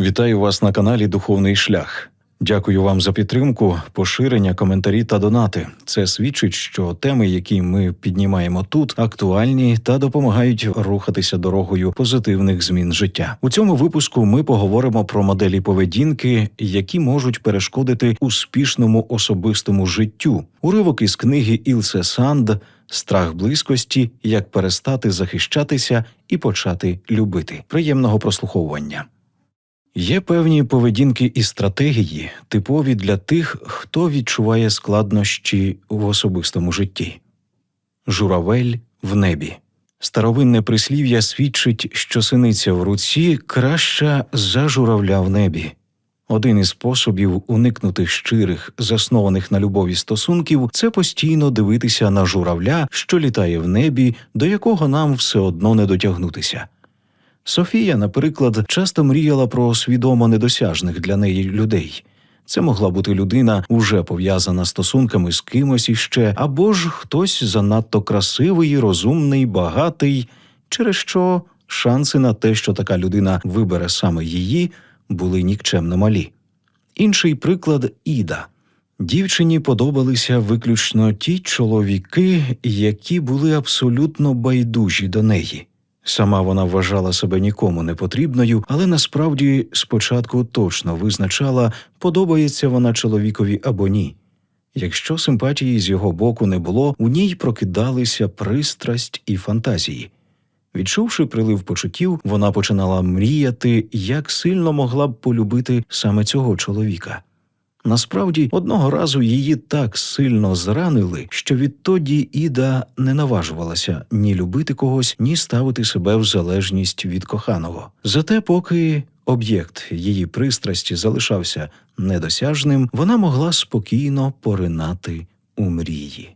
Вітаю вас на каналі Духовний Шлях. Дякую вам за підтримку, поширення, коментарі та донати. Це свідчить, що теми, які ми піднімаємо тут, актуальні та допомагають рухатися дорогою позитивних змін життя. У цьому випуску ми поговоримо про моделі поведінки, які можуть перешкодити успішному особистому життю. Уривок із книги Ілсе Санд Страх близькості, як перестати захищатися і почати любити. Приємного прослуховування. Є певні поведінки і стратегії, типові для тих, хто відчуває складнощі в особистому житті. Журавель в небі. Старовинне прислів'я свідчить, що синиця в руці краща за журавля в небі. Один із способів уникнути щирих, заснованих на любові стосунків, це постійно дивитися на журавля, що літає в небі, до якого нам все одно не дотягнутися. Софія, наприклад, часто мріяла про свідомо недосяжних для неї людей. Це могла бути людина, уже пов'язана стосунками з кимось іще, або ж хтось занадто красивий, розумний, багатий, через що шанси на те, що така людина вибере саме її, були нікчемно малі. Інший приклад Іда. Дівчині подобалися виключно ті чоловіки, які були абсолютно байдужі до неї. Сама вона вважала себе нікому не потрібною, але насправді спочатку точно визначала, подобається вона чоловікові або ні. Якщо симпатії з його боку не було, у ній прокидалися пристрасть і фантазії. Відчувши прилив почуттів, вона починала мріяти, як сильно могла б полюбити саме цього чоловіка. Насправді, одного разу її так сильно зранили, що відтоді Іда не наважувалася ні любити когось, ні ставити себе в залежність від коханого. Зате, поки об'єкт її пристрасті залишався недосяжним, вона могла спокійно поринати у мрії.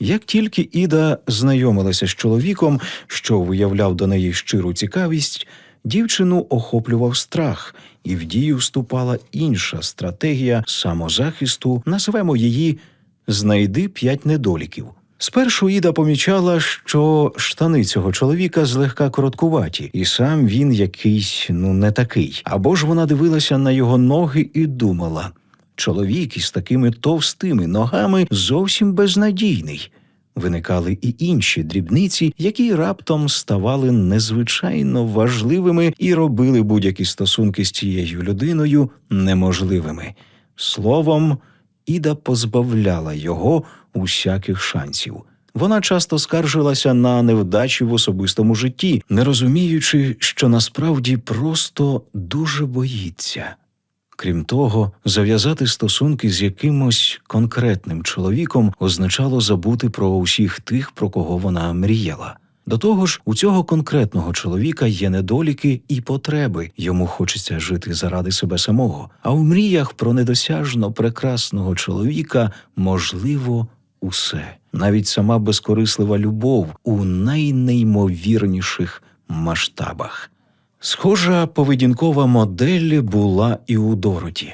Як тільки Іда знайомилася з чоловіком, що виявляв до неї щиру цікавість, дівчину охоплював страх, і в дію вступала інша стратегія самозахисту, назвемо її Знайди п'ять недоліків. Спершу Іда помічала, що штани цього чоловіка злегка короткуваті, і сам він якийсь ну не такий. Або ж вона дивилася на його ноги і думала: чоловік із такими товстими ногами зовсім безнадійний. Виникали і інші дрібниці, які раптом ставали незвичайно важливими і робили будь-які стосунки з цією людиною неможливими. Словом, Іда позбавляла його усяких шансів. Вона часто скаржилася на невдачі в особистому житті, не розуміючи, що насправді просто дуже боїться. Крім того, зав'язати стосунки з якимось конкретним чоловіком означало забути про усіх тих, про кого вона мріяла. До того ж, у цього конкретного чоловіка є недоліки і потреби. Йому хочеться жити заради себе самого. А в мріях про недосяжно прекрасного чоловіка можливо усе, навіть сама безкорислива любов у найнеймовірніших масштабах. Схожа поведінкова модель була і у Дороті.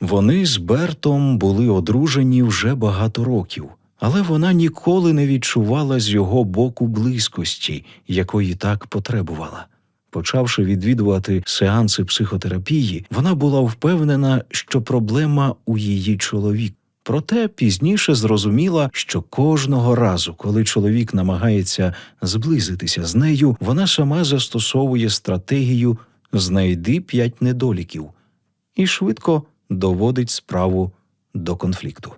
Вони з Бертом були одружені вже багато років, але вона ніколи не відчувала з його боку близькості, якої так потребувала. Почавши відвідувати сеанси психотерапії, вона була впевнена, що проблема у її чоловік. Проте пізніше зрозуміла, що кожного разу, коли чоловік намагається зблизитися з нею, вона сама застосовує стратегію знайди п'ять недоліків і швидко доводить справу до конфлікту.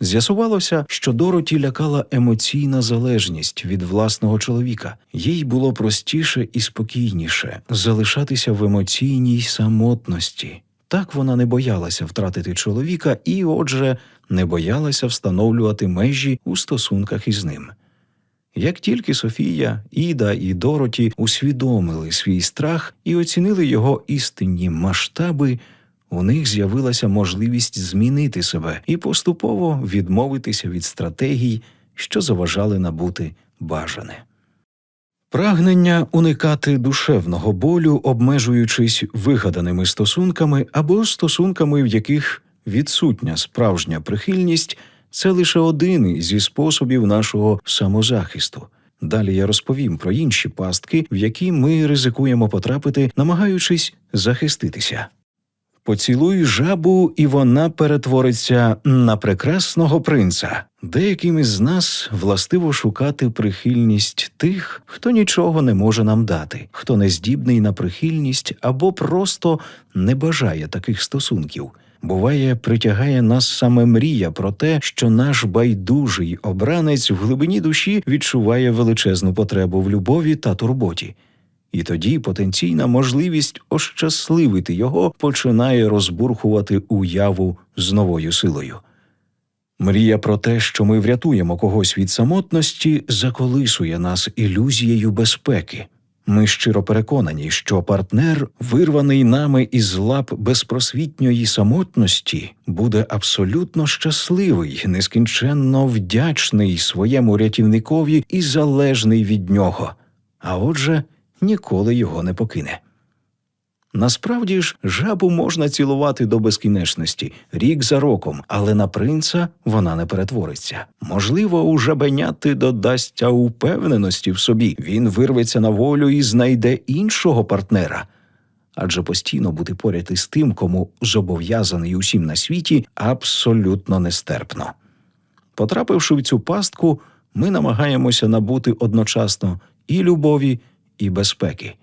З'ясувалося, що Дороті лякала емоційна залежність від власного чоловіка. Їй було простіше і спокійніше залишатися в емоційній самотності. Так вона не боялася втратити чоловіка і, отже, не боялася встановлювати межі у стосунках із ним. Як тільки Софія, Іда і Дороті усвідомили свій страх і оцінили його істинні масштаби, у них з'явилася можливість змінити себе і поступово відмовитися від стратегій, що заважали набути бажане. Прагнення уникати душевного болю, обмежуючись вигаданими стосунками або стосунками, в яких відсутня справжня прихильність, це лише один зі способів нашого самозахисту. Далі я розповім про інші пастки, в які ми ризикуємо потрапити, намагаючись захиститися. Поцілуй жабу, і вона перетвориться на прекрасного принца. Деяким із нас властиво шукати прихильність тих, хто нічого не може нам дати, хто не здібний на прихильність або просто не бажає таких стосунків. Буває, притягає нас саме мрія про те, що наш байдужий обранець в глибині душі відчуває величезну потребу в любові та турботі. І тоді потенційна можливість ощасливити його починає розбурхувати уяву з новою силою. Мрія про те, що ми врятуємо когось від самотності, заколисує нас ілюзією безпеки. Ми щиро переконані, що партнер, вирваний нами із лап безпросвітньої самотності, буде абсолютно щасливий, нескінченно вдячний своєму рятівникові і залежний від нього, а отже, ніколи його не покине. Насправді ж, жабу можна цілувати до безкінечності, рік за роком, але на принца вона не перетвориться. Можливо, у жабеняти додасться упевненості в собі, він вирветься на волю і знайде іншого партнера. Адже постійно бути поряд із тим, кому зобов'язаний усім на світі, абсолютно нестерпно. Потрапивши в цю пастку, ми намагаємося набути одночасно і любові, і безпеки.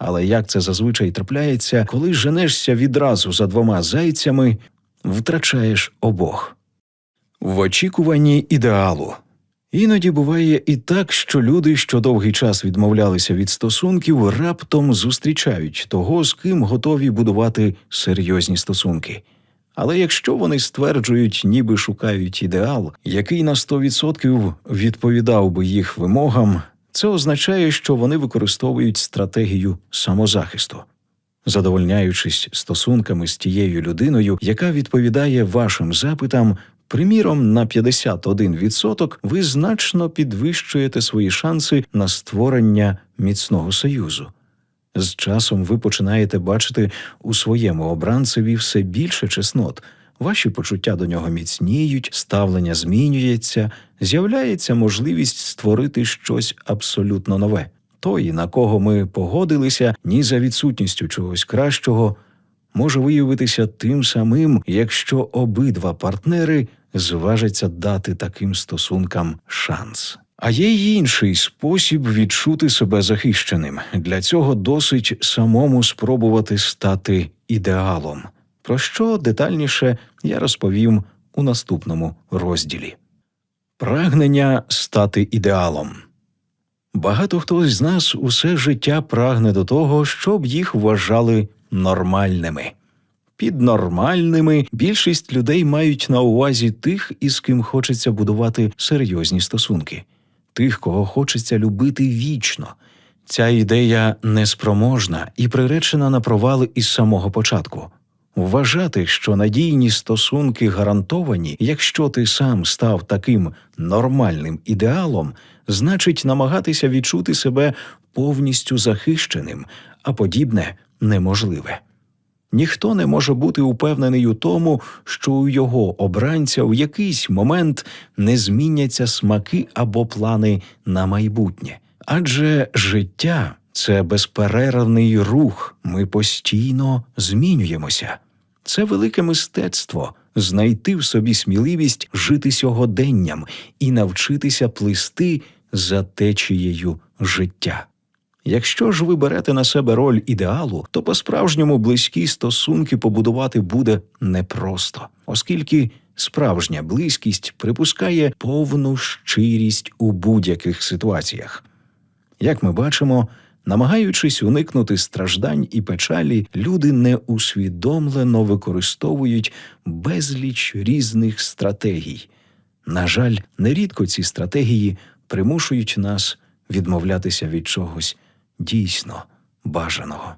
Але як це зазвичай трапляється, коли женешся відразу за двома зайцями, втрачаєш обох. В очікуванні ідеалу. Іноді буває і так, що люди, що довгий час відмовлялися від стосунків, раптом зустрічають того, з ким готові будувати серйозні стосунки. Але якщо вони стверджують, ніби шукають ідеал, який на 100% відповідав би їх вимогам, це означає, що вони використовують стратегію самозахисту. Задовольняючись стосунками з тією людиною, яка відповідає вашим запитам, приміром на 51% ви значно підвищуєте свої шанси на створення міцного союзу. З часом ви починаєте бачити у своєму обранцеві все більше чеснот. Ваші почуття до нього міцніють, ставлення змінюється, з'являється можливість створити щось абсолютно нове. Той, на кого ми погодилися, ні за відсутністю чогось кращого, може виявитися тим самим, якщо обидва партнери зважаться дати таким стосункам шанс. А є й інший спосіб відчути себе захищеним. Для цього досить самому спробувати стати ідеалом. Про що детальніше я розповім у наступному розділі. Прагнення стати ідеалом. Багато хто з нас усе життя прагне до того, щоб їх вважали нормальними. Під нормальними більшість людей мають на увазі тих, із ким хочеться будувати серйозні стосунки, тих, кого хочеться любити вічно. Ця ідея неспроможна і приречена на провали із самого початку. Вважати, що надійні стосунки гарантовані, якщо ти сам став таким нормальним ідеалом, значить намагатися відчути себе повністю захищеним, а подібне неможливе. Ніхто не може бути упевнений у тому, що у його обранця в якийсь момент не зміняться смаки або плани на майбутнє. Адже життя це безперервний рух, ми постійно змінюємося. Це велике мистецтво знайти в собі сміливість жити сьогоденням і навчитися плисти за течією життя. Якщо ж ви берете на себе роль ідеалу, то по-справжньому близькі стосунки побудувати буде непросто, оскільки справжня близькість припускає повну щирість у будь-яких ситуаціях. Як ми бачимо, намагаючись уникнути страждань і печалі, люди неусвідомлено використовують безліч різних стратегій. На жаль, нерідко ці стратегії примушують нас відмовлятися від чогось дійсно бажаного.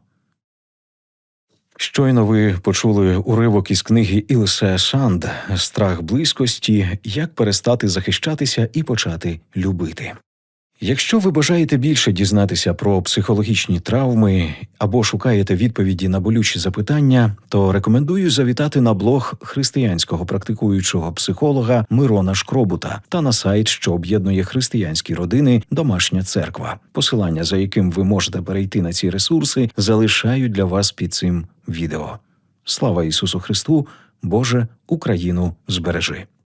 Щойно ви почули уривок із книги Ілсе Санд Страх близькості, як перестати захищатися і почати любити. Якщо ви бажаєте більше дізнатися про психологічні травми або шукаєте відповіді на болючі запитання, то рекомендую завітати на блог християнського практикуючого психолога Мирона Шкробута та на сайт, що об'єднує християнські родини Домашня церква. Посилання, за яким ви можете перейти на ці ресурси, залишаю для вас під цим відео. Слава Ісусу Христу! Боже, Україну збережи!